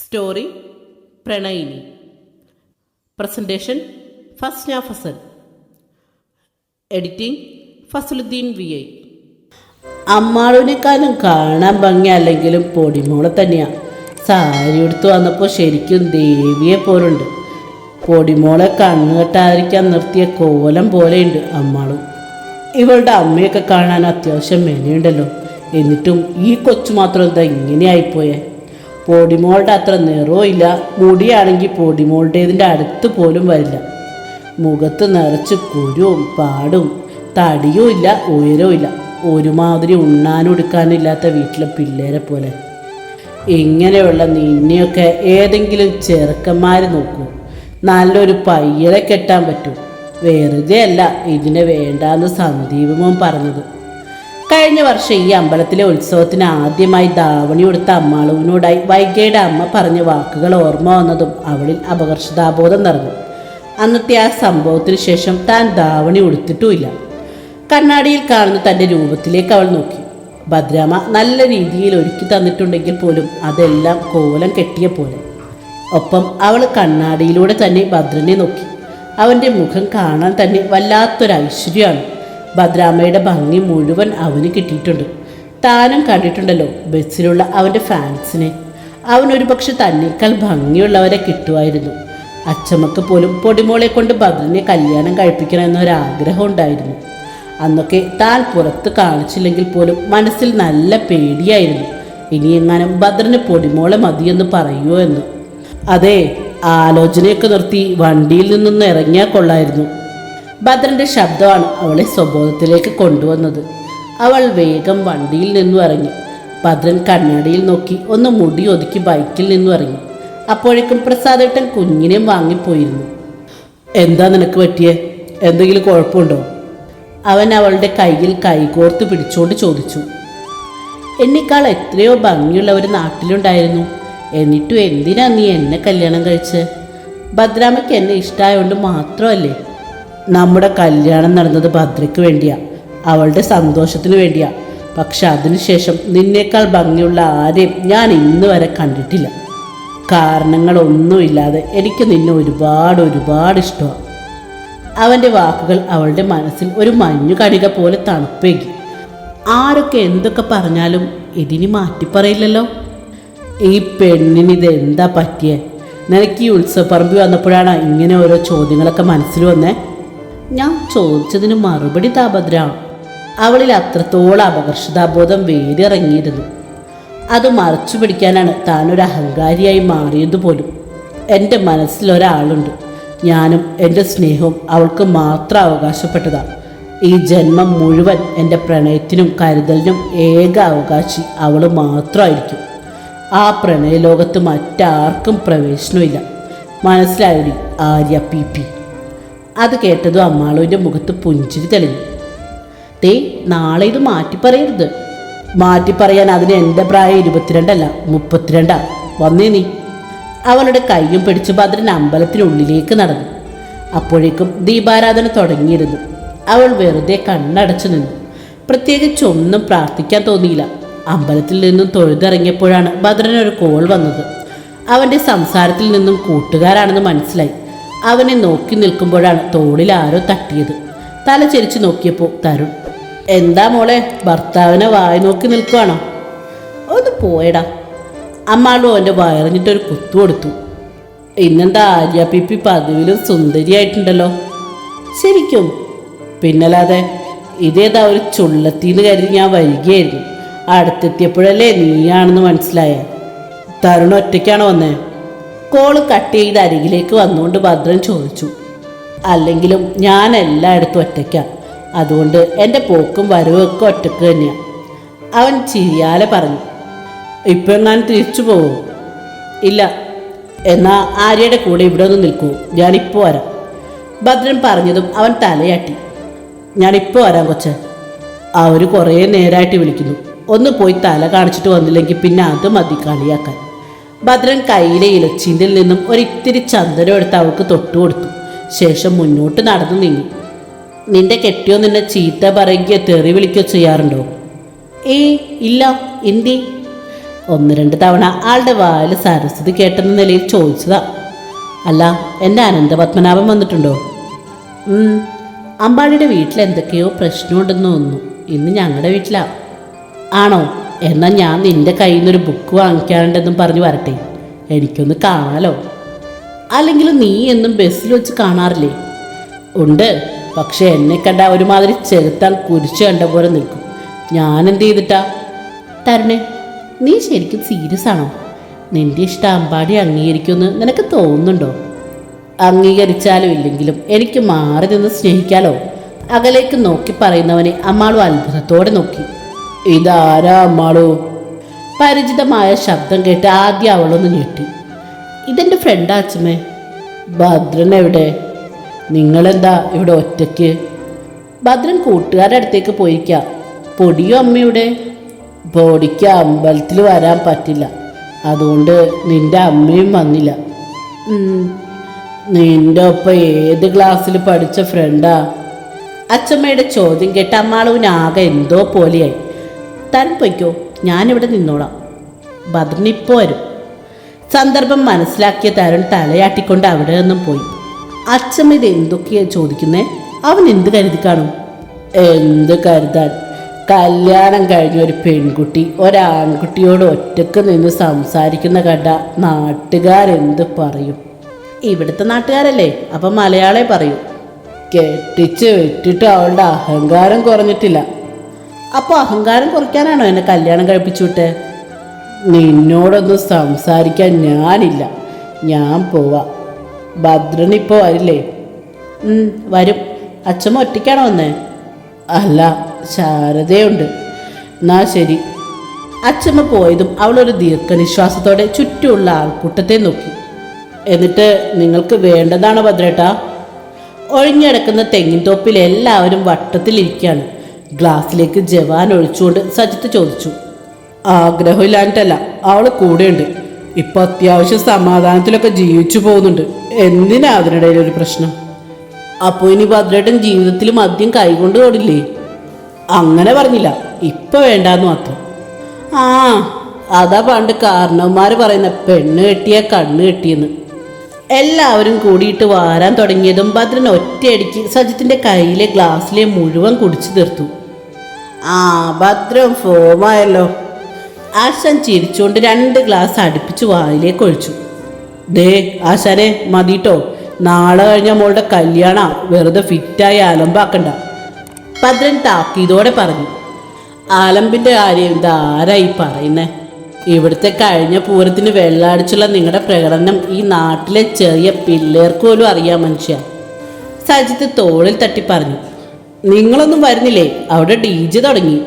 Story പ്രണയിനി. Presentation Fasna Fasal editing Fasaluddin V I. അമ്മാളുവിനേക്കാളും കാണാൻ ഭംഗി അല്ലെങ്കിലും പൊടിമോളെ തന്നെയാണ് സാരി എടുത്ത് വന്നപ്പോൾ ശരിക്കും ദേവിയെ പോലുണ്ട്. പൊടിമോളെ കണ്ണുകെട്ടാതിരിക്കാൻ നിർത്തിയ കോലം പോലെയുണ്ട് അമ്മാളും. ഇവളുടെ അമ്മയൊക്കെ കാണാൻ അത്യാവശ്യം മെനയുണ്ടല്ലോ. എന്നിട്ടും ഈ കൊച്ചു മാത്രം എന്താ ഇങ്ങനെയായിപ്പോയേ. പൊടിമോളുടെ അത്ര നിറവും ഇല്ല മുടിയാണെങ്കിൽ പൊടിമോളുടേതിന്റെ അടുത്ത് പോലും വരില്ല. മുഖത്ത് നിറച്ച് കുരുവും പാടും. തടിയും ഇല്ല ഉയരവും ഇല്ല. ഒരുമാതിരി ഉണ്ണാനും എടുക്കാനും ഇല്ലാത്ത വീട്ടിലെ പിള്ളേരെ പോലെ. ഇങ്ങനെയുള്ള നിന്നെയൊക്കെ ഏതെങ്കിലും ചെറുക്കന്മാർ നോക്കൂ. നല്ലൊരു പയ്യനെ കെട്ടാൻ പറ്റും. വെറുതെ അല്ല ഇതിനെ വേണ്ടാന്ന് സന്ദീപമോൻ പറഞ്ഞത്. കഴിഞ്ഞ വർഷം ഈ അമ്പലത്തിലെ ഉത്സവത്തിന് ആദ്യമായി ധാവണി കൊടുത്ത അമ്മാളുവിനോടായി വൈകയുടെ അമ്മ പറഞ്ഞ വാക്കുകൾ ഓർമ്മ വന്നതും അവളിൽ അപകർഷതാബോധം നിറഞ്ഞു. അന്നത്തെ ആ സംഭവത്തിന് ശേഷം താൻ ധാവണി ഉടുത്തിട്ടുമില്ല കണ്ണാടിയിൽ കാണുന്ന തന്റെ രൂപത്തിലേക്ക് അവൾ നോക്കി. ഭദ്രാമ നല്ല രീതിയിൽ ഒരുക്കി തന്നിട്ടുണ്ടെങ്കിൽ പോലും അതെല്ലാം കോലം കെട്ടിയ പോലെ. ഒപ്പം അവൾ കണ്ണാടിയിലൂടെ തന്നെ ഭദ്രനെ നോക്കി. അവന്റെ മുഖം കാണാൻ തന്നെ വല്ലാത്തൊരു ഐശ്വര്യമാണ് ഭദ്രാമയുടെ ഭംഗി മുഴുവൻ അവന് കിട്ടിയിട്ടുണ്ട്. താനും കണ്ടിട്ടുണ്ടല്ലോ ബസ്സിലുള്ള അവന്റെ ഫാൻസിനെ. അവനൊരു പക്ഷെ തന്നേക്കാൾ ഭംഗിയുള്ളവരെ കിട്ടുമായിരുന്നു. അച്ചമ്മക്ക് പോലും പൊടിമോളെ കൊണ്ട് ഭദ്രനെ കല്യാണം കഴിപ്പിക്കണം എന്നൊരാഗ്രഹം ഉണ്ടായിരുന്നു. അന്നൊക്കെ താൻ പുറത്ത് കാണിച്ചില്ലെങ്കിൽ പോലും മനസ്സിൽ നല്ല പേടിയായിരുന്നു. ഇനി എങ്ങാനും ഭദ്രന് പൊടിമോളെ മതിയെന്ന് പറയുമോ എന്ന്. അതെ ആലോചനയൊക്കെ നിർത്തി വണ്ടിയിൽ നിന്നൊന്ന് ഇറങ്ങിയാൽ കൊള്ളായിരുന്നു. ഭദ്രന്റെ ശബ്ദമാണ് അവളെ സ്വബോധത്തിലേക്ക് കൊണ്ടുവന്നത്. അവൾ വേഗം വണ്ടിയിൽ നിന്നും ഇറങ്ങി. ഭദ്രൻ കണ്ണാടിയിൽ നോക്കി ഒന്ന് മുടി ഒതുക്കി ബൈക്കിൽ നിന്നും ഇറങ്ങി. അപ്പോഴേക്കും പ്രസാദേട്ടൻ കുഞ്ഞിനെയും വാങ്ങിപ്പോയിരുന്നു. എന്താ നിനക്ക് പറ്റിയേ? എന്തെങ്കിലും കുഴപ്പമുണ്ടോ? അവൻ അവളുടെ കയ്യിൽ കൈകോർത്ത് പിടിച്ചുകൊണ്ട് ചോദിച്ചു. എന്നെക്കാൾ എത്രയോ ഭംഗിയുള്ള ഒരു നാട്ടിലുണ്ടായിരുന്നു. എന്നിട്ടും എന്തിനാ നീ എന്നെ കല്യാണം കഴിച്ച്? ഭദ്രാമയ്ക്ക് എന്നെ ഇഷ്ടമായതുകൊണ്ട് മാത്രമല്ലേ? നമ്മുടെ കല്യാണം നടന്നത് ഭദ്രയ്ക്ക് വേണ്ടിയാ. അവളുടെ സന്തോഷത്തിന് വേണ്ടിയാ. പക്ഷെ അതിനുശേഷം നിന്നേക്കാൾ ഭംഗിയുള്ള ആരെയും ഞാൻ ഇന്ന് വരെ കണ്ടിട്ടില്ല. കാരണങ്ങളൊന്നുമില്ലാതെ എനിക്ക് നിന്നെ ഒരുപാട് ഒരുപാട് ഇഷ്ടമാണ് അവന്റെ വാക്കുകൾ അവളുടെ മനസ്സിൽ ഒരു മഞ്ഞു കണിക പോലെ തണുപ്പേകി. ആരൊക്കെ എന്തൊക്കെ പറഞ്ഞാലും ഇതിനി മാറ്റിപ്പറയില്ലല്ലോ. ഈ പെണ്ണിന് ഇത് എന്താ പറ്റിയേ? നിനക്ക് ഈ ഉത്സവപ്പറമ്പ് വന്നപ്പോഴാണ് ഇങ്ങനെ ഓരോ ചോദ്യങ്ങളൊക്കെ മനസ്സിൽ വന്നേ? ഞാൻ ചോദിച്ചതിന് മറുപടി താപദ്ര. അവളിൽ അത്രത്തോളം അപകർഷതാബോധം വേരിറങ്ങിയിരുന്നു. അത് മറച്ചു പിടിക്കാനാണ് ഒരു അഹങ്കാരിയായി മാറിയത് പോലും. എന്റെ മനസ്സിൽ ഒരാളുണ്ട്. ഞാനും എന്റെ സ്നേഹവും അവൾക്ക് മാത്രം അവകാശപ്പെട്ടതാണ് ഈ ജന്മം മുഴുവൻ എന്റെ പ്രണയത്തിനും കരുതലിനും ഏക അവകാശി അവൾ മാത്രമായിരിക്കും. ആ പ്രണയലോകത്ത് മറ്റാർക്കും പ്രവേശനമില്ല. മനസ്സിലായി ആര്യ പി പി. അത് കേട്ടതും അമ്മാളുവിന്റെ മുഖത്ത് പുഞ്ചിരി തെളിഞ്ഞു. തേ നാളെ ഇത് മാറ്റി പറയരുത്. മാറ്റി പറയാൻ അതിന് എന്റെ പ്രായം ഇരുപത്തിരണ്ടല്ല മുപ്പത്തിരണ്ടാ. വന്നേ നീ. അവളുടെ കൈയും പിടിച്ച് ഭദ്രൻ അമ്പലത്തിനുള്ളിലേക്ക് നടന്നു. അപ്പോഴേക്കും ദീപാരാധന തുടങ്ങിയിരുന്നു. അവൾ വെറുതെ കണ്ണടച്ചു നിന്നു. പ്രത്യേകിച്ച് ഒന്നും പ്രാർത്ഥിക്കാൻ തോന്നിയില്ല. അമ്പലത്തിൽ നിന്നും തൊഴുതിറങ്ങിയപ്പോഴാണ് ഭദ്രനൊരു കോൾ വന്നത്. അവന്റെ സംസാരത്തിൽ നിന്നും കൂട്ടുകാരാണെന്ന് മനസ്സിലായി. അവനെ നോക്കി നിൽക്കുമ്പോഴാണ് തോളിൽ ആരോ തട്ടിയത്. തല ചെരിച്ചു നോക്കിയപ്പോൾ തരുൺ എന്താ മോളെ ഭർത്താവിനെ വായി നോക്കി നിൽക്കുവാണോ? ഒന്ന് പോയടാ. അമ്മാളും അവന്റെ വയറിഞ്ഞിട്ടൊരു കുത്തു കൊടുത്തു. ഇന്നെന്താ ആര്യ പിപ്പി പതിവിലും സുന്ദരിയായിട്ടുണ്ടല്ലോ. ശരിക്കും? പിന്നല്ലാതെ ഇതേതാ ഒരു ചുള്ളത്തിന്ന് കരുതി ഞാൻ വരികയായിരുന്നു അടുത്തെത്തിയപ്പോഴല്ലേ നീയാണെന്ന് മനസ്സിലായ. തരുൺ ഒറ്റയ്ക്കാണോ വന്നേ? കോൾ കട്ട് ചെയ്ത് അരികിലേക്ക് വന്നുകൊണ്ട് ഭദ്രൻ ചോദിച്ചു. അല്ലെങ്കിലും ഞാൻ എല്ലായിടത്തും ഒറ്റയ്ക്കാണ് അതുകൊണ്ട് എന്റെ പോക്കും വരവൊക്കെ ഒറ്റയ്ക്ക് തന്നെയാണ് അവൻ ചിരിയാലെ പറഞ്ഞു. ഇപ്പം ഞാൻ തിരിച്ചു പോവോ. ഇല്ല. എന്നാ ആര്യയുടെ കൂടെ ഇവിടെ ഒന്ന് നിൽക്കൂ. ഞാനിപ്പോൾ വരാം. ഭദ്രൻ പറഞ്ഞതും അവൻ തലയാട്ടി. ഞാനിപ്പോൾ വരാം കൊച്ച. അവർ കുറേ നേരമായിട്ട് വിളിക്കുന്നു. ഒന്ന് പോയി തല കാണിച്ചിട്ട് വന്നില്ലെങ്കിൽ പിന്നെ അത് മതി കളിയാക്കാൻ. ഭദ്രൻ കയ്യിലെ ഇലച്ചീന്തിൽ നിന്നും ഒരിത്തിരി ചന്ദനം എടുത്ത് അവൾക്ക് തൊട്ടു കൊടുത്തു. ശേഷം മുന്നോട്ട് നടന്നു നീങ്ങി. നിന്റെ കെട്ടിയോ നിന്നെ ചീത്ത പറയുകയോ തെറി വിളിക്കുകയോ ചെയ്യാറുണ്ടോ? ഏ ഇല്ല. എന്തി? ഒന്ന് രണ്ട് തവണ ആളുടെ വായിൽ സരസ്വതി കേട്ടെന്ന നിലയിൽ ചോദിച്ചതാ. അല്ല എന്റെ അനന്തപത്മനാഭൻ വന്നിട്ടുണ്ടോ? അമ്പാടിയുടെ വീട്ടിൽ എന്തൊക്കെയോ പ്രശ്നമുണ്ടെന്ന് തോന്നുന്നു. ഇന്ന് ഞങ്ങളുടെ വീട്ടിലാ. ആണോ? എന്നാൽ ഞാൻ നിന്റെ കയ്യിൽ നിന്നൊരു ബുക്ക് വാങ്ങിക്കാറുണ്ടെന്നും പറഞ്ഞു വരട്ടെ. എനിക്കൊന്ന് കാണാലോ? അല്ലെങ്കിൽ നീ എന്നും ബസ്സിൽ വെച്ച് കാണാറില്ലേ? ഉണ്ട്. പക്ഷെ എന്നെ കണ്ട ഒരുമാതിരി ചെറുത്താൻ കുരിച്ചു കണ്ട പോലെ നിൽക്കും. ഞാൻ എന്ത് ചെയ്തിട്ടാ? തരുണേ നീ ശരിക്കും സീരിയസ് ആണോ? നിന്റെ ഇഷ്ടം അമ്പാടി അംഗീകരിക്കുമെന്ന് നിനക്ക് തോന്നുന്നുണ്ടോ? അംഗീകരിച്ചാലും ഇല്ലെങ്കിലും എനിക്ക് മാറി നിന്ന് സ്നേഹിക്കാലോ? അകലേക്ക് നോക്കി പറയുന്നവനെ അമ്മാളും അത്ഭുതത്തോടെ നോക്കി. ഇതാരാ അമ്മാളു? പരിചിതമായ ശബ്ദം കേട്ട് ആദ്യം അവളൊന്ന് ഞെട്ടി. ഇതെന്റെ ഫ്രണ്ടാ അച്ഛമ്മേ. ഭദ്രൻ എവിടെ? നിങ്ങളെന്താ ഇവിടെ ഒറ്റയ്ക്ക്? ഭദ്രൻ കൂട്ടുകാരുടെ അടുത്തേക്ക് പോയിക്കാം. പൊടിയോ അമ്മയുടെ പൊടിക്ക് അമ്പലത്തിൽ വരാൻ പറ്റില്ല. അതുകൊണ്ട് നിന്റെ അമ്മയും വന്നില്ല. നിന്റെ ഒപ്പം ഏത് ക്ലാസ്സിൽ പഠിച്ച ഫ്രണ്ടാ അച്ചമ്മയുടെ ചോദ്യം കേട്ട് അമ്മാളവിനാകെ എന്തോ പോലെയായി. താൻ പൊയ്ക്കോ. ഞാനിവിടെ നിന്നോളാം. ഭദ്രനിപ്പോ വരും. സന്ദർഭം മനസ്സിലാക്കിയ തരുൺ തലയാട്ടിക്കൊണ്ട് അവിടെ നിന്നും പോയി. അച്ഛമ്മ ഇത് എന്തൊക്കെയാ ചോദിക്കുന്നേ? അവൻ എന്ത് കരുതി കാണും? എന്ത് കരുതാൻ? കല്യാണം കഴിഞ്ഞ ഒരു പെൺകുട്ടി ഒരാൺകുട്ടിയോട് ഒറ്റയ്ക്ക് നിന്ന് സംസാരിക്കുന്ന കണ്ട നാട്ടുകാരെന്ത് പറയും? ഇവിടുത്തെ നാട്ടുകാരല്ലേ അപ്പം മലയാളേ പറയൂ. കെട്ടിച്ച് വിട്ടിട്ട് അവളുടെ അഹങ്കാരം കുറഞ്ഞിട്ടില്ല. അപ്പോൾ അഹങ്കാരം കുറയ്ക്കാനാണോ എന്നെ കല്യാണം കഴിപ്പിച്ചു വിട്ട്? നിന്നോടൊന്നും സംസാരിക്കാൻ ഞാനില്ല. ഞാൻ പോവാ. ഭദ്രൻ ഇപ്പോൾ വരില്ലേ? വരും. അച്ഛമ്മ ഒറ്റയ്ക്കാണോ വന്നേ? അല്ല ശാരദയുണ്ട്. എന്നാ ശരി. അച്ഛമ്മ പോയതും അവളൊരു ദീർഘനിശ്വാസത്തോടെ ചുറ്റുമുള്ള ആൾക്കൂട്ടത്തെ നോക്കി. എന്നിട്ട് നിങ്ങൾക്ക് വേണ്ടതാണോ ഭദ്രേട്ടാ. ഒഴിഞ്ഞിടക്കുന്ന തെങ്ങിൻ തോപ്പിൽ എല്ലാവരും വട്ടത്തിലിരിക്കുകയാണ്. ഗ്ലാസ്സിലേക്ക് ജവാൻ ഒഴിച്ചുകൊണ്ട് സജിത്ത് ചോദിച്ചു ആഗ്രഹമില്ലാഞ്ഞിട്ടല്ല അവൾ കൂടെയുണ്ട്. ഇപ്പൊ അത്യാവശ്യം സമാധാനത്തിലൊക്കെ ജീവിച്ചു പോകുന്നുണ്ട്. എന്തിനാ അതിനിടയിൽ ഒരു പ്രശ്നം? അപ്പോൾ ഇനി ഭദ്രേട്ടൻ ജീവിതത്തിൽ മദ്യം കൈകൊണ്ട് തൊടില്ലേ? അങ്ങനെ പറഞ്ഞില്ല. ഇപ്പൊ വേണ്ടാന്ന് മാത്രം. ആ അതാ പണ്ട് കാരണവന്മാർ പറയുന്ന പെണ്ണ് കെട്ടിയ കണ്ണ് കെട്ടിയെന്ന്. എല്ലാവരും കൂടിയിട്ട് വാരാൻ തുടങ്ങിയതും ഭദ്രൻ ഒറ്റയടിക്ക് സജിത്തിന്റെ കയ്യിലെ ഗ്ലാസ്സിലെ മുഴുവൻ കുടിച്ചു തീർത്തു. ആ ഭദ്രം ഫോമായല്ലോ ആശൻ ചിരിച്ചുകൊണ്ട് രണ്ട് ഗ്ലാസ് അടുപ്പിച്ച് വായിലേക്ക് ഒഴിച്ചു. ദേ ആശാനെ മതിട്ടോ. നാളെ കഴിഞ്ഞ മോളുടെ കല്യാണ. വെറുതെ ഫിറ്റായി അലമ്പാക്കണ്ട. ഭദ്രൻ താക്കീതോടെ പറഞ്ഞു. ആലമ്പിന്റെ കാര്യം ഇതാരായി പറയുന്നേ? ഇവിടുത്തെ കഴിഞ്ഞ പൂരത്തിന് വെള്ളാടിച്ചുള്ള നിങ്ങളുടെ പ്രകടനം ഈ നാട്ടിലെ ചെറിയ പിള്ളേർക്ക് പോലും അറിയാം മനുഷ്യ. സജിത്ത് തോളിൽ തട്ടി പറഞ്ഞു. നിങ്ങളൊന്നും വരുന്നില്ലേ? അവിടെ ഡി ജെ തുടങ്ങി.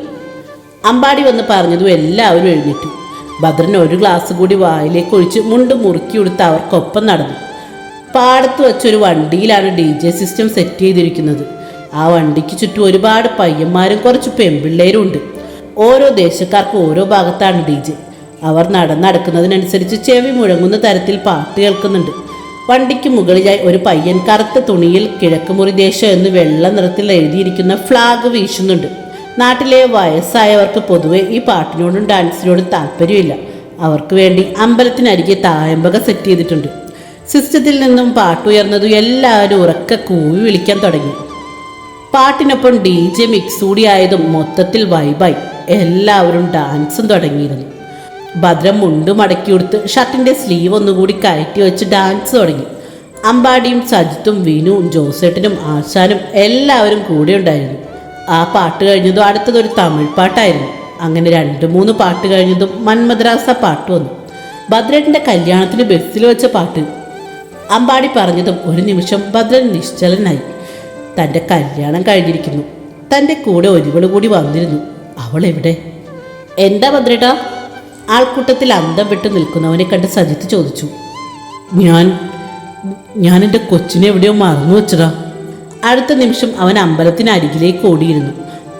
അമ്പാടി വന്ന് പറഞ്ഞതും എല്ലാവരും എഴുന്നേറ്റു. ഭദ്രൻ ഒരു ഗ്ലാസ് കൂടി വായിലേക്ക് ഒഴിച്ച് മുണ്ട് മുറുക്കി കൊടുത്ത് അവർക്കൊപ്പം നടന്നു. പാടത്ത് വെച്ചൊരു വണ്ടിയിലാണ് ഡി ജെ സിസ്റ്റം സെറ്റ് ചെയ്തിരിക്കുന്നത്. ആ വണ്ടിക്ക് ചുറ്റും ഒരുപാട് പയ്യന്മാരും കുറച്ച് പെൺപിള്ളേരും ഉണ്ട് ഓരോ ദേശക്കാർക്കും ഓരോ ഭാഗത്താണ് ഡി ജെ. അവർ നടന്നടക്കുന്നതിനനുസരിച്ച് ചെവി മുഴങ്ങുന്ന തരത്തിൽ പാട്ട് കേൾക്കുന്നുണ്ട്. വണ്ടിക്ക് മുകളിലായി ഒരു പയ്യൻ കറുത്ത തുണിയിൽ കിഴക്കുമുറി ദേശം എന്ന് വെള്ള നിറത്തിൽ എഴുതിയിരിക്കുന്ന ഫ്ലാഗ് വീശുന്നുണ്ട്. നാട്ടിലെ വയസ്സായവർക്ക് പൊതുവെ ഈ പാട്ടിനോടും ഡാൻസിനോടും താല്പര്യമില്ല. അവർക്ക് വേണ്ടി അമ്പലത്തിനരികെ തായമ്പക സെറ്റ് ചെയ്തിട്ടുണ്ട്. സിസ്റ്റത്തിൽ നിന്നും പാട്ടുയർന്നതും എല്ലാവരും ഉറക്കെ കൂവി വിളിക്കാൻ തുടങ്ങി. പാട്ടിനൊപ്പം ഡി ജെ മിക്സ് കൂടി ആയതും മൊത്തത്തിൽ വൈബായി എല്ലാവരും ഡാൻസും തുടങ്ങിയിരുന്നു. ഭദ്രം മുണ്ട് മടക്കി കൊടുത്ത് ഷർട്ടിന്റെ സ്ലീവ് ഒന്നുകൂടി കയറ്റി വെച്ച് ഡാൻസ് തുടങ്ങി. അമ്പാടിയും സജിത്തും വിനുവും ജോസേട്ടനും ആശാനും എല്ലാവരും കൂടെ ഉണ്ടായിരുന്നു. ആ പാട്ട് കഴിഞ്ഞതും അടുത്തതൊരു തമിഴ് പാട്ടായിരുന്നു. അങ്ങനെ രണ്ട് മൂന്ന് പാട്ട് കഴിഞ്ഞതും മന്മദ്രാസ പാട്ട് വന്നു. ഭദ്രേട്ടന്റെ കല്യാണത്തിന് ബസ്സിൽ വെച്ച പാട്ട്. അമ്പാടി പറഞ്ഞതും ഒരു നിമിഷം ഭദ്രൻ നിശ്ചലനായി. തന്റെ കല്യാണം കഴിഞ്ഞിരിക്കുന്നു. തന്റെ കൂടെ ഒരുവൾ കൂടി വന്നിരുന്നു. അവൾ എവിടെ? എന്താ ഭദ്രേട്ടാ? ആൾക്കൂട്ടത്തിൽ അന്തം വിട്ട് നിൽക്കുന്നവനെ കണ്ട് സജിത്ത് ചോദിച്ചു ഞാൻ ഞാൻ എന്റെ കൊച്ചിനെ എവിടെയോ മറന്നു വെച്ചതാ. അടുത്ത നിമിഷം അവൻ അമ്പലത്തിന് അരികിലേക്ക് ഓടിയിരുന്നു.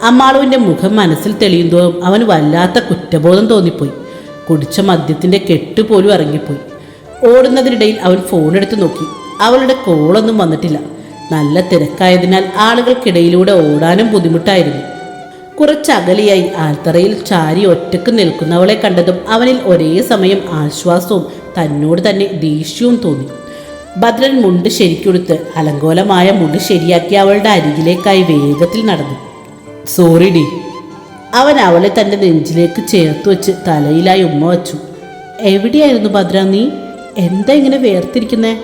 അമ്മാളുവിന്റെ മുഖം മനസ്സിൽ തെളിയുന്തോറും അവൻ വല്ലാത്ത കുറ്റബോധം തോന്നിപ്പോയി. കുടിച്ച മദ്യത്തിന്റെ കെട്ടുപോലും ഇറങ്ങിപ്പോയി. ഓടുന്നതിനിടയിൽ അവൻ ഫോണെടുത്ത് നോക്കി. അവളുടെ കോളൊന്നും വന്നിട്ടില്ല. നല്ല തിരക്കായതിനാൽ ആളുകൾക്കിടയിലൂടെ ഓടാനും ബുദ്ധിമുട്ടായിരുന്നു. കുറച്ചകലിയായി ആൽത്തറയിൽ ചാരി ഒറ്റയ്ക്ക് നിൽക്കുന്നവളെ കണ്ടതും അവനിൽ ഒരേ സമയം ആശ്വാസവും തന്നോട് തന്നെ ദേഷ്യവും തോന്നി. ഭദ്രൻ മുണ്ട് ശരിക്കൊടുത്ത് അലങ്കോലമായ മുണ്ട് ശരിയാക്കി അവളുടെ അരികിലേക്കായി വേഗത്തിൽ നടന്നു. സോറി ഡി. അവൻ അവളെ തന്റെ നെഞ്ചിലേക്ക് ചേർത്ത് വെച്ച് തലയിലായി ഉമ്മ വച്ചു. എവിടെയായിരുന്നു ഭദ്ര നീ? എന്താ ഇങ്ങനെ വേർതിരിക്കുന്നേ?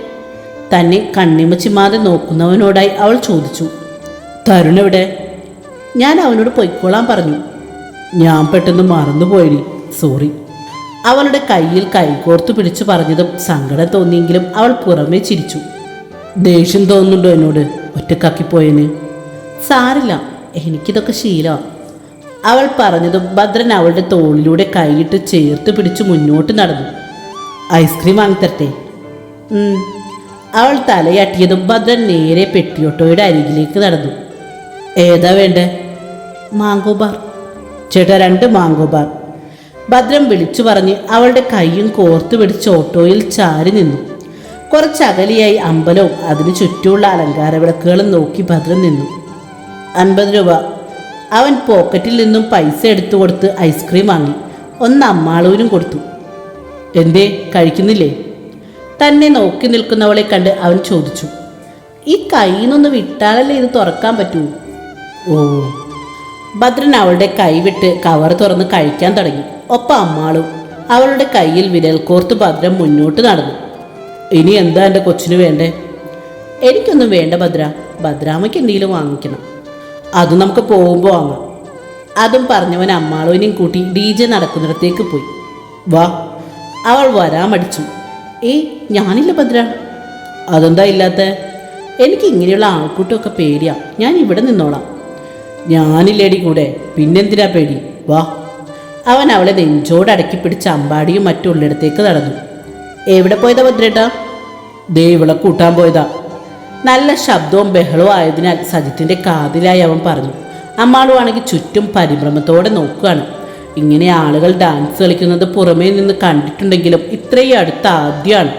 തന്നെ കണ്ണിമ ചിമ്മാതെ നോക്കുന്നവനോടായി അവൾ ചോദിച്ചു. തരുൺ എവിടെ ഞാൻ അവനോട് പൊയ്ക്കോളാൻ പറഞ്ഞു. ഞാൻ പെട്ടെന്ന് മറന്നുപോയി സോറി അവളുടെ കയ്യിൽ കൈകോർത്ത് പിടിച്ചു പറഞ്ഞതും സങ്കടം തോന്നിയെങ്കിലും അവൾ പുറമേ ചിരിച്ചു. ദേഷ്യം തോന്നുന്നുണ്ടോ എന്നോട്? ഒറ്റക്കാക്കിപ്പോയതിന് സാരില്ല എനിക്കിതൊക്കെ ശീലമാണ് അവൾ പറഞ്ഞതും ഭദ്രൻ അവളുടെ തോളിലൂടെ കൈയിട്ട് ചേർത്ത് പിടിച്ച് മുന്നോട്ട് നടന്നു. ഐസ്ക്രീം വാങ്ങിത്തരട്ടെ. അവൾ തലയാട്ടിയതും ഭദ്രൻ നേരെ പെട്ടിയോട്ടോയുടെ അരികിലേക്ക് നടന്നു. ഏതാ വേണ്ടേ? മാങ്കോ ബാർ ചേട്ടാ രണ്ട് മാങ്കോ ബാർ ഭദ്രം വിളിച്ചു പറഞ്ഞ് അവളുടെ കൈയും കോർത്തു പിടിച്ച് ഓട്ടോയിൽ ചാരി നിന്നു. കുറച്ചകലിയായി അമ്പലവും അതിനു ചുറ്റുമുള്ള അലങ്കാര വിളക്കുകളും നോക്കി ഭദ്രം നിന്നു. അൻപത് രൂപ. അവൻ പോക്കറ്റിൽ നിന്നും പൈസ എടുത്തു കൊടുത്ത് ഐസ്ക്രീം വാങ്ങി. ഒന്ന് അമ്മാളൂരും കൊടുത്തു. എന്തേ കഴിക്കുന്നില്ലേ? തന്നെ നോക്കി നിൽക്കുന്നവളെ കണ്ട് അവൻ ചോദിച്ചു. ഈ കയ്യിൽ നിന്നൊന്ന് വിട്ടാലല്ലേ ഇത് തുറക്കാൻ പറ്റൂ? ഭദ്രൻ അവളുടെ കൈവിട്ട് കവർ തുറന്ന് കഴിക്കാൻ തുടങ്ങി. ഒപ്പം അമ്മാളും അവളുടെ കയ്യിൽ വിരൽ കോർത്ത് ഭദ്രൻ മുന്നോട്ട് നടന്നു. ഇനി എന്താ എന്റെ കൊച്ചിന് വേണ്ടേ? എനിക്കൊന്നും വേണ്ട ഭദ്ര. ഭദ്രാമയ്ക്ക് എന്തെങ്കിലും വാങ്ങിക്കണം. അത് നമുക്ക് പോകുമ്പോൾ വാങ്ങാം. അതും പറഞ്ഞവൻ അമ്മാളോനെയും കൂട്ടി ഡി ജെ നടക്കുന്നിടത്തേക്ക് പോയി. വാ. അവൾ വരാൻ മടിച്ചു ഏയ് ഞാനില്ല ഭദ്ര. അതെന്താ ഇല്ലാത്ത? എനിക്ക് ഇങ്ങനെയുള്ള ആൾക്കൂട്ടമൊക്കെ പേടിയാ. ഞാൻ ഇവിടെ നിന്നോളാം. ഞാനില്ലേടി കൂടെ. പിന്നെന്തിനാ പേടി? വാ. അവൻ അവളെ നെഞ്ചോട് അടക്കി പിടിച്ച അമ്പാടിയും മറ്റുള്ളിടത്തേക്ക് നടന്നു. എവിടെ പോയതാ ഭദ്രേട്ടാ? ദേ കൂട്ടാൻ പോയതാ. നല്ല ശബ്ദവും ബഹളവും ആയതിനാൽ സജിത്തിന്റെ കാതിലായി അവൻ പറഞ്ഞു. അമ്മാളുവാണെങ്കിൽ ചുറ്റും പരിഭ്രമത്തോടെ നോക്കുകയാണ്. ഇങ്ങനെ ആളുകൾ ഡാൻസ് കളിക്കുന്നത് പുറമേ നിന്ന് കണ്ടിട്ടുണ്ടെങ്കിലും ഇത്രയും അടുത്ത ആദ്യമാണ്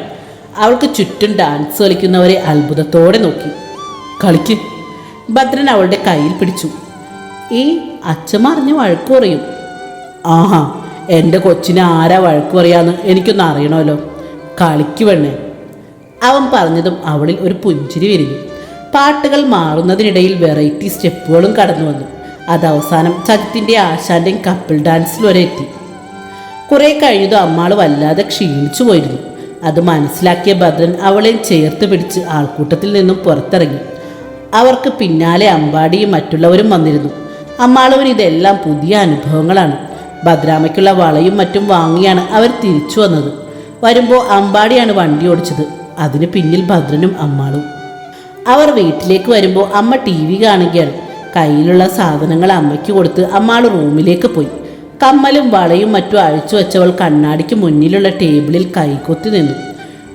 അവൾക്ക് ചുറ്റും ഡാൻസ് കളിക്കുന്നവരെ അത്ഭുതത്തോടെ നോക്കി. കളിക്ക്. ഭദ്രൻ അവളുടെ കയ്യിൽ പിടിച്ചു. ഈ അച്ഛമറിഞ്ഞ് വഴക്ക് പറയും. ആഹാ എന്റെ കൊച്ചിനെ ആരാ വഴക്ക് പറയാന്ന് എനിക്കൊന്ന് അറിയണമല്ലോ. കളിക്ക് വേണേ അവൻ പറഞ്ഞതും അവളിൽ ഒരു പുഞ്ചിരി വിരിഞ്ഞു. പാട്ടുകൾ മാറുന്നതിനിടയിൽ വെറൈറ്റി സ്റ്റെപ്പുകളും കടന്നു വന്നു. അത് അവസാനം ചതിത്തിന്റെ ആശാന്റെയും കപ്പിൾ ഡാൻസിൽ വരെ എത്തി. കുറെ കഴിഞ്ഞതും അമ്മാൾ വല്ലാതെ ക്ഷീണിച്ചു പോയിരുന്നു. അത് മനസ്സിലാക്കിയ ഭദ്രൻ അവളെ ചേർത്ത് പിടിച്ച് ആൾക്കൂട്ടത്തിൽ നിന്നും പുറത്തിറങ്ങി. അവർക്ക് പിന്നാലെ അമ്പാടിയും മറ്റുള്ളവരും വന്നിരുന്നു. അമ്മാളുവിന് ഇതെല്ലാം പുതിയ അനുഭവങ്ങളാണ്. ഭദ്രാമയ്ക്കുള്ള വളയും മറ്റും വാങ്ങിയാണ് അവർ തിരിച്ചു വന്നത്. വരുമ്പോൾ അമ്പാടിയാണ് വണ്ടി ഓടിച്ചത്. അതിന് പിന്നിൽ ഭദ്രനും അമ്മാളും. അവർ വീട്ടിലേക്ക് വരുമ്പോൾ അമ്മ ടി വി കാണുകയാണ്. കയ്യിലുള്ള സാധനങ്ങൾ അമ്മയ്ക്ക് കൊടുത്ത് അമ്മാൾ റൂമിലേക്ക് പോയി. കമ്മലും വളയും മറ്റും അഴിച്ചു വെച്ചവൾ കണ്ണാടിക്ക് മുന്നിലുള്ള ടേബിളിൽ കൈകൊത്തി നിന്നു.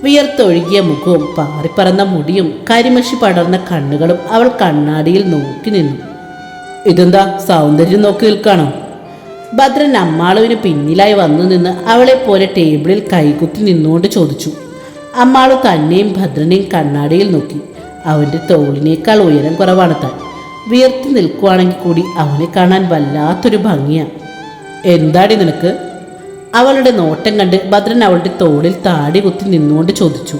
വിയർത്തൊഴുകിയ മുഖവും പാറിപ്പറന്ന മുടിയും കരിമഷി പടർന്ന കണ്ണുകളും അവൾ കണ്ണാടിയിൽ നോക്കി നിന്നു. ഇതെന്താ? സൗന്ദര്യം നോക്കി നിൽക്കാണോ? ഭദ്രൻ അമ്മാളുവിന് പിന്നിലായി വന്നു നിന്ന് അവളെ പോലെ ടേബിളിൽ കൈകുത്തി നിന്നുകൊണ്ട് ചോദിച്ചു. അമ്മാളു തന്നെയും ഭദ്രനെയും കണ്ണാടിയിൽ നോക്കി. അവന്റെ തോളിനേക്കാൾ ഉയരം കുറവാണ് താൻ. വിയർത്തി നിൽക്കുവാണെങ്കിൽ കൂടി അവനെ കാണാൻ വല്ലാത്തൊരു ഭംഗിയാ. എന്താടി നിനക്ക്? അവളുടെ നോട്ടം കണ്ട് ഭദ്രൻ അവളുടെ തോളിൽ താടി കുത്തി നിന്നുകൊണ്ട് ചോദിച്ചു.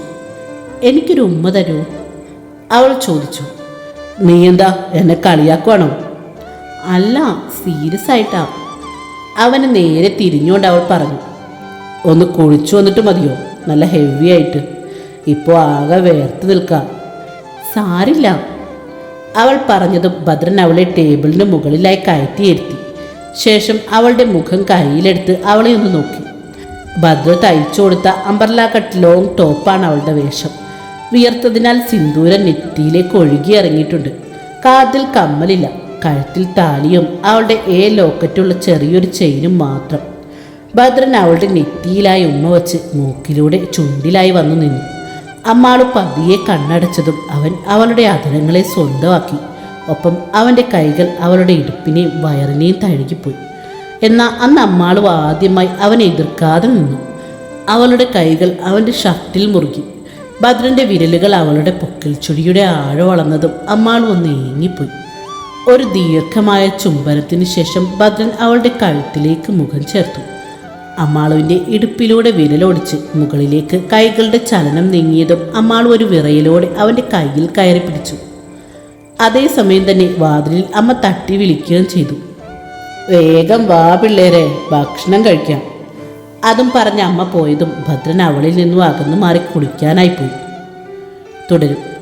എനിക്കൊരു ഉമ്മ തരുമോ അവൾ ചോദിച്ചു. നീ എന്താ എന്നെ കളിയാക്കുവാണോ? അല്ല സീരിയസ് ആയിട്ടാ. അവന് നേരെ തിരിഞ്ഞുകൊണ്ട് അവൾ പറഞ്ഞു ഒന്ന് കുളിച്ചു വന്നിട്ട് മതിയോ? നല്ല ഹെവി ആയിട്ട്. ഇപ്പോൾ ആകെ വേർത്ത് നിൽക്കാം. സാരില്ല. അവൾ പറഞ്ഞത് ഭദ്രൻ അവളെ ടേബിളിന് മുകളിലായി കയറ്റിയിരുത്തി ശേഷം അവളുടെ മുഖം കയ്യിലെടുത്ത് അവളെ ഒന്ന് നോക്കി. ഭദ്ര തയ്ച്ചു കൊടുത്ത അമ്പർല കട്ട് ലോങ് ടോപ്പാണ് അവളുടെ വേഷം. വിയർത്തതിനാൽ സിന്ദൂരം നെറ്റിയിലേക്ക് ഒഴുകി ഇറങ്ങിയിട്ടുണ്ട്. കാതിൽ കമ്മലില്ല. കഴുത്തിൽ താലിയും അവളുടെ ഏ ലോക്കറ്റുള്ള ചെറിയൊരു ചെയിനും മാത്രം. ഭദ്രൻ അവളുടെ നെറ്റിയിലായി ഉമ്മ വച്ച് മൂക്കിലൂടെ ചുണ്ടിലായി വന്നു നിന്നു. അമ്മാൾ പതിയെ കണ്ണടച്ചതും അവൻ അവളുടെ അതിരങ്ങളെ സ്വന്തമാക്കി. ഒപ്പം അവന്റെ കൈകൾ അവളുടെ ഇടുപ്പിനെയും വയറിനെയും തഴുകിപ്പോയി. എന്നാൽ അന്ന് അമ്മാളും ആദ്യമായി അവനെ എതിർക്കാതെ നിന്നു. അവളുടെ കൈകൾ അവന്റെ ഷർട്ടിൽ മുറുകി. ഭദ്രന്റെ വിരലുകൾ അവളുടെ പൊക്കിൽ ചുഴിയുടെ ആഴം വളർന്നതും അമ്മാളും ഒന്ന് ഏങ്ങിപ്പോയി. ഒരു ദീർഘമായ ചുംബനത്തിന് ശേഷം ഭദ്രൻ അവളുടെ കഴുത്തിലേക്ക് മുഖം ചേർത്തു. അമ്മാളുവിന്റെ ഇടുപ്പിലൂടെ വിരലോടിച്ച് മുകളിലേക്ക് കൈകളുടെ ചലനം നീങ്ങിയതും അമ്മാളു ഒരു വിറയലോടെ അവന്റെ കയ്യിൽ കയറി പിടിച്ചു. അതേസമയം തന്നെ വാതിലിൽ അമ്മ തട്ടി വിളിക്കുകയും ചെയ്തു. വേഗം വാ പിള്ളേരെ ഭക്ഷണം കഴിക്കാം. അതും പറഞ്ഞ അമ്മ പോയതും ഭദ്രൻ അവളിൽ നിന്നും അകന്നു മാറി കുളിക്കാനായി പോയി. തുടരും.